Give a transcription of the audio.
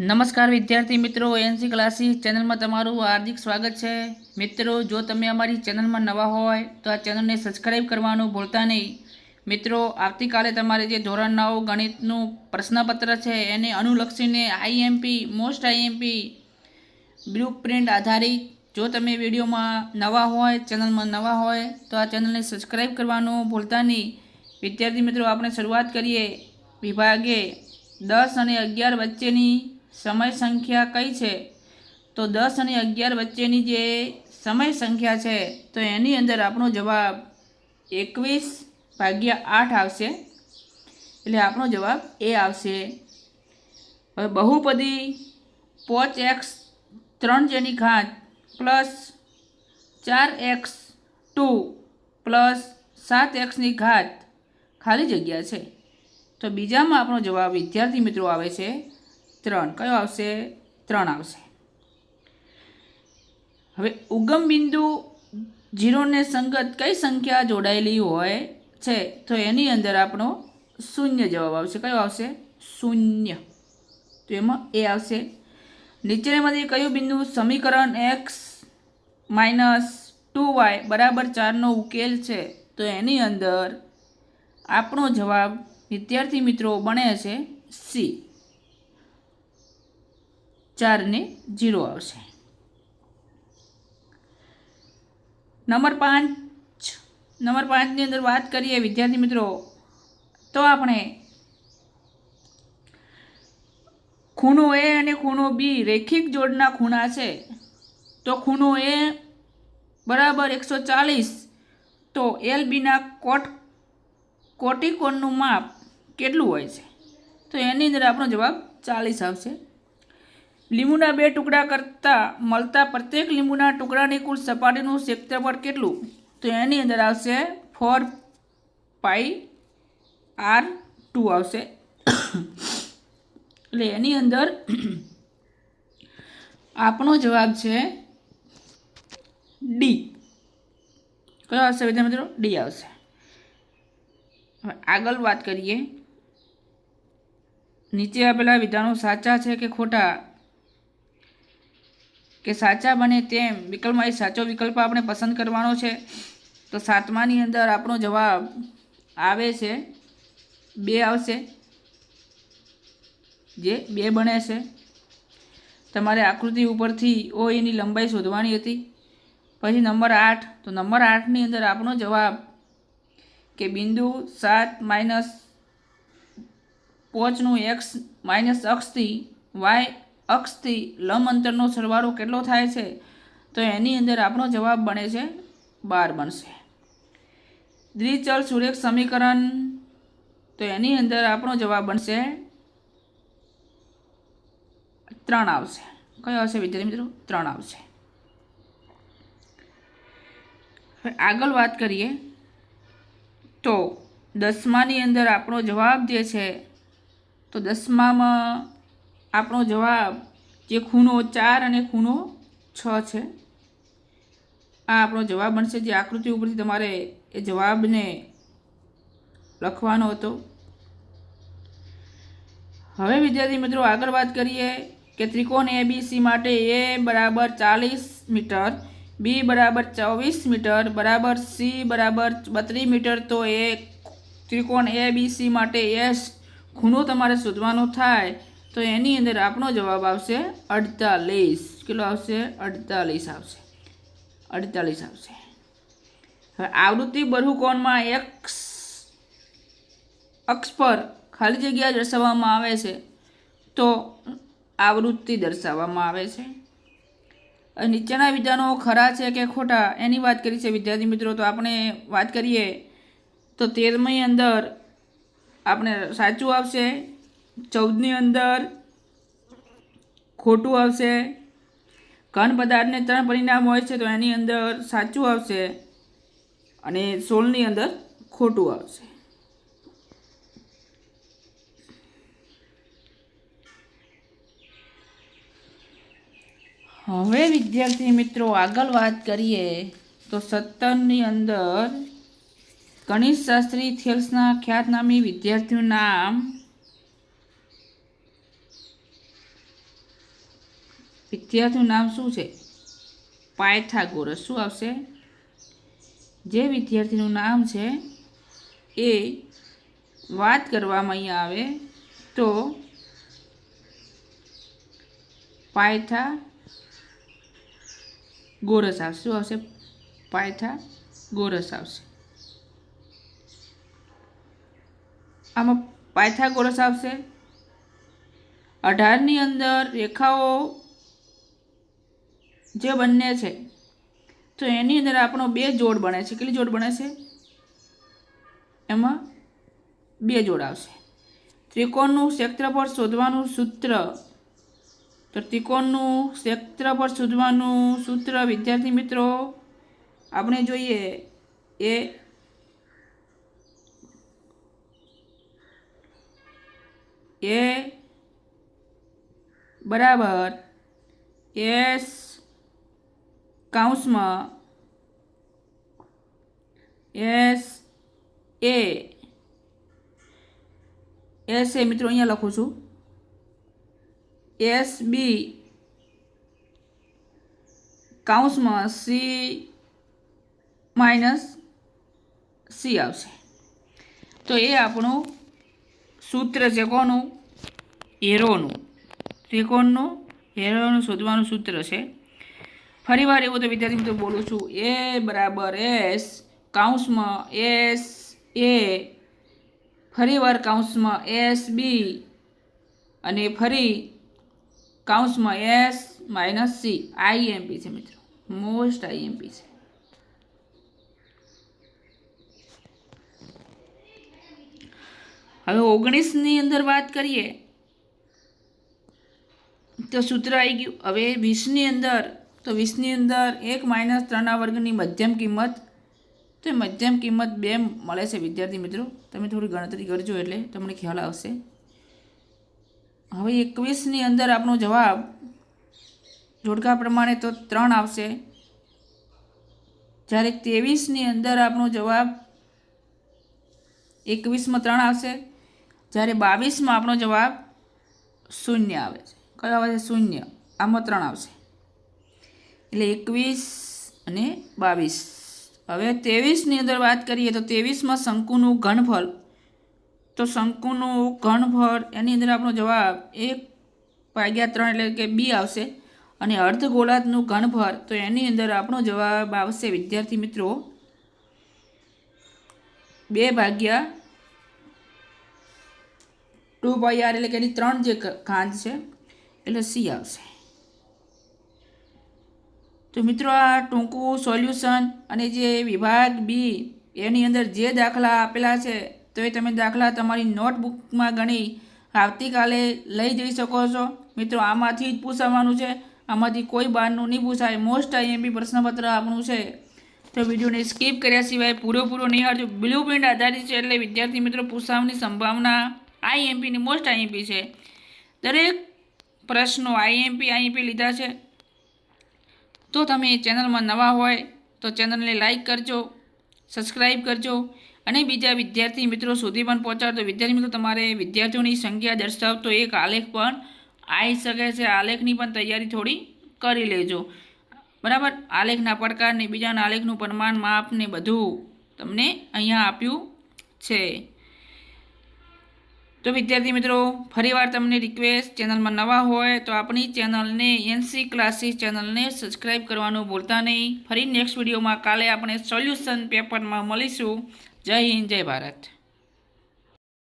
નમસ્કાર વિદ્યાર્થી મિત્રો, એનસી ક્લાસીસ ચેનલમાં તમારું હાર્દિક સ્વાગત છે. મિત્રો, જો તમે અમારી ચેનલમાં નવા હોય, તો આ ચેનલને સબસ્ક્રાઈબ કરવાનું ભૂલતા નહીં. મિત્રો, આવતીકાલે તમારે જે ધોરણ નવ ગણિતનું પ્રશ્નપત્ર છે, એને અનુલક્ષીને IMP, most IMP blueprint આધારિત જો તમે વિડીયોમાં નવા હોય, ચેનલમાં નવા હોય, તો આ ચેનલને સબસ્ક્રાઈબ કરવાનું ભૂલતા નહીં. વિદ્યાર્થી મિત્રો, આપણે શરૂઆત કરીએ. વિભાગે દસ અને અગિયાર વચ્ચેની સમય સંખ્યા કઈ છે? તો દસ અને અગિયાર વચ્ચેની જે સમય સંખ્યા છે, તો એની અંદર આપણો જવાબ એકવીસ ભાગ્યા આઠ આવશે. એટલે આપણો જવાબ એ આવશે. હવે બહુપદી પોચ એક્સ ત્રણ જેની ઘાત પ્લસ ચાર એક્સ ટુ પ્લસ સાત એક્સની ઘાત ખાલી જગ્યા છે. તો બીજામાં આપણો જવાબ વિદ્યાર્થી મિત્રો આવે છે ત્રણ. કયો આવશે? ત્રણ આવશે. હવે ઉગમ બિંદુ જીરોને સંગત કઈ સંખ્યા જોડાયેલી હોય છે? તો એની અંદર આપણો શૂન્ય જવાબ આવશે. કયો આવશે? શૂન્ય. તો એમાં એ આવશે. નીચેનામાંથી કયું બિંદુ સમીકરણ એક્સ માઇનસ ટુ વાય બરાબર ચારનો ઉકેલ છે? તો એની અંદર આપણો જવાબ વિદ્યાર્થી મિત્રો બને છે સી ચારને જીરો આવશે. નંબર પાંચ. નંબર પાંચની અંદર વાત કરીએ વિદ્યાર્થી મિત્રો, તો આપણે ખૂણો એ અને ખૂણો બી રેખિક જોડના ખૂણા છે. તો ખૂણો એ બરાબર એકસો ચાલીસ. તો એલ બીના કોટ, કોટિકોણનું માપ કેટલું હોય છે? તો એની અંદર આપણો જવાબ ચાલીસ આવશે. લીંબુના બે ટુકડા કરતાં મળતા પ્રત્યેક લીંબુના ટુકડાની કુલ સપાટીનું ક્ષેત્રફળ કેટલું? તો એની અંદર આવશે ફોર પાઈ આર ટુ આવશે. એટલે એની અંદર આપણો જવાબ છે ડી કયો આવશે વિદ્યાર્થી મિત્રો? ડી આવશે. હવે આગળ વાત કરીએ. નીચે આપેલા વિધાનો સાચા છે કે ખોટા? કે સાચા બને તેમ વિકલ્પમાં એ સાચો વિકલ્પ આપણે પસંદ કરવાનો છે. તો સાતમાની અંદર આપણો જવાબ આવે છે, બે આવશે. જે બે બને છે. તમારે આકૃતિ ઉપરથી ઓ એની લંબાઈ શોધવાની હતી. પછી નંબર આઠ. તો નંબર આઠની અંદર આપણો જવાબ કે બિંદુ સાત માઇનસ પોચનું એક્સ માઇનસ અક્ષથી વાય અક્ષથી લંબ અંતરનો સરવાળો કેટલો થાય છે? તો એની અંદર આપણો જવાબ બને છે બાર બનશે. દ્વિચલ સુરેખ સમીકરણ. તો એની અંદર આપણો જવાબ બનશે ત્રણ આવશે. કયો આવશે વિદ્યાર્થી મિત્રો? ત્રણ આવશે. આગળ વાત કરીએ. તો દસમાની અંદર આપણો જવાબ જે છે, તો દસમામાં આપણો જવાબ જે ખૂણો ચાર અને ખૂણો છ છે. આ આપણો જવાબ બનશે જે આકૃતિ ઉપરથી તમારે એ જવાબને લખવાનો હતો. હવે વિદ્યાર્થી મિત્રો આગળ વાત કરીએ કે ત્રિકોણ એ માટે એ બરાબર ચાલીસ મીટર બી બરાબર ચોવીસ મીટર, બરાબર સી બરાબર બત્રીસ મીટર. તો એ ત્રિકોણ એ માટે એસ ખૂણો તમારે શોધવાનો થાય. તો એની અંદર આપણો જવાબ આવશે અડતાલીસ. કેટલો આવશે? અડતાલીસ આવશે. અડતાલીસ આવશે. હવે આવૃત્તિ બહુકોણમાં એક્સ અક્ષ પર ખાલી જગ્યા દર્શાવવામાં આવે છે, તો આવૃત્તિ દર્શાવવામાં આવે છે. નીચેના વિધાનો ખરા છે કે ખોટા, એની વાત કરી છે વિદ્યાર્થી મિત્રો. તો આપણે વાત કરીએ તો તેરમી અંદર આપણે સાચું આવશે ચૌદની અંદર ખોટું આવશે. ઘન પદાર્થને ત્રણ પરિણામ હોય છે તો એની અંદર સાચું આવશે અને સોળની અંદર ખોટું આવશે. હવે વિદ્યાર્થી મિત્રો આગળ વાત કરીએ તો સત્તરની અંદર ગણિતશાસ્ત્રી થેલ્સના ખ્યાતનામી વિદ્યાર્થીનું નામ વિદ્યાર્થીનું નામ શું છે? પાયથાગોરસ. શું આવશે? જે વિદ્યાર્થીનું નામ છે એ વાત કરવામાં અહીંયા આવે તો પાયથા ગોરસ આવશે. શું આવશે? પાયથા ગોરસ આવશે. આમાં પાયથાગોરસ આવશે. અઢારની અંદર રેખાઓ જે બંને છે, તો એની અંદર આપણો બે જોડ બને છે. કેટલી જોડ બને છે? એમાં બે જોડ આવશે. ત્રિકોણનું ક્ષેત્રફળ શોધવાનું સૂત્ર, તો ત્રિકોણનું ક્ષેત્રફળ શોધવાનું સૂત્ર, વિદ્યાર્થી મિત્રો, આપણે જોઈએ એ એ બરાબર એસ કાઉન્સમાં એસ એ. એસ એ, મિત્રો, અહીંયા લખું છું. S B. કાઉન્સમાં C minus C આવશે. તો એ આપણું સૂત્ર છે કોનું? એરોનું. ત્રિકોણનું, એરોનું શોધવાનું સૂત્ર છે. ફરીવાર એવું તો વિદ્યાર્થી મિત્રો બોલું છું. એ બરાબર, એસ કાઉન્સમાં એસ, એ. ફરીવાર કાઉન્સમાં એસ, બી. અને ફરી કાઉન્સમાં એસ માઇનસ સી. આઈએમપી છે મિત્રો. મોસ્ટ આઈએમપી છે. હવે ઓગણીસની અંદર વાત કરીએ, તો સૂત્ર આવી ગયું. હવે વીસની અંદર તો વીસની અંદર એક માઇનસ ત્રણના વર્ગની મધ્યમ કિંમત, તો એ મધ્યમ કિંમત બે મળે છે વિદ્યાર્થી મિત્રો. તમે થોડી ગણતરી કરજો એટલે તમને ખ્યાલ આવશે. હવે એકવીસની અંદર આપણો જવાબ જોડકા પ્રમાણે તો ત્રણ આવશે. જ્યારે ત્રેવીસની અંદર આપણો જવાબ એકવીસમાં ત્રણ આવશે. જ્યારે બાવીસમાં આપણો જવાબ શૂન્ય આવે છે. કયો આવે છે? શૂન્ય. આમાં ત્રણ આવશે. એટલે એકવીસ અને બાવીસ. હવે ત્રેવીસની અંદર વાત કરીએ તો ત્રેવીસમાં શંકુનું ઘનફળ. તો શંકુનું ઘનફળ, એની અંદર આપણો જવાબ એક ભાગ્યા ત્રણ એટલે કે બી આવશે. અને અર્ધગોળાનું ઘનફળ, તો એની અંદર આપણો જવાબ આવશે, વિદ્યાર્થી મિત્રો, બે ભાગ્યા ટુ બાય આર એટલે કે એની ત્રણ જે ખાંજ છે, એટલે સી આવશે. તો મિત્રો આ ટૂંકું સોલ્યુશન અને જે વિભાગ બી એની અંદર જે દાખલા આપેલા છે, તો એ તમે દાખલા તમારી નોટબુકમાં ગણી આવતીકાલે લઈ જઈ શકો છો. મિત્રો, આમાંથી જ પૂછાવાનું છે. આમાંથી કોઈ બહારનું નહીં પૂછાય. મોસ્ટ આઈએમપી પ્રશ્નપત્ર આપણું છે. તો વિડીયોને સ્કીપ કર્યા સિવાય પૂરેપૂરો નિહાળજો બ્લુ પ્રિન્ટ આધારિત છે એટલે વિદ્યાર્થી મિત્રો પૂછવાની સંભાવના આઈએમપીની મોસ્ટ આઈએમપી છે. દરેક પ્રશ્નો આઈએમપી આઈએમપી લીધા છે. તો તમે ચેનલમાં નવા હોય તો ચેનલને લાઈક કરજો સબસ્ક્રાઈબ કરજો અને બીજા વિદ્યાર્થી મિત્રો સુધી પણ પહોંચાડતો વિદ્યાર્થી મિત્રો, તમારે વિદ્યાર્થીઓની સંખ્યા દર્શાવતો એક આલેખ પણ આવી શકે છે. આલેખની પણ તૈયારી થોડી કરી લેજો. બરાબર? આલેખના પડકારને બીજાના આલેખનું પ્રમાણ માપને બધું તમને અહીંયા આપ્યું છે. તો વિદ્યાર્થી મિત્રો, ફરીવાર તમને રિક્વેસ્ટ ચેનલમાં નવા હોય તો આપણી ચેનલને એનસી ક્લાસીસ ચેનલને સબસ્ક્રાઈબ કરવાનું ભૂલતા નહીં. ફરી નેક્સ્ટ વિડીયોમાં કાલે આપણે સોલ્યુશન પેપરમાં મળીશું. જય હિન્દ, જય ભારત.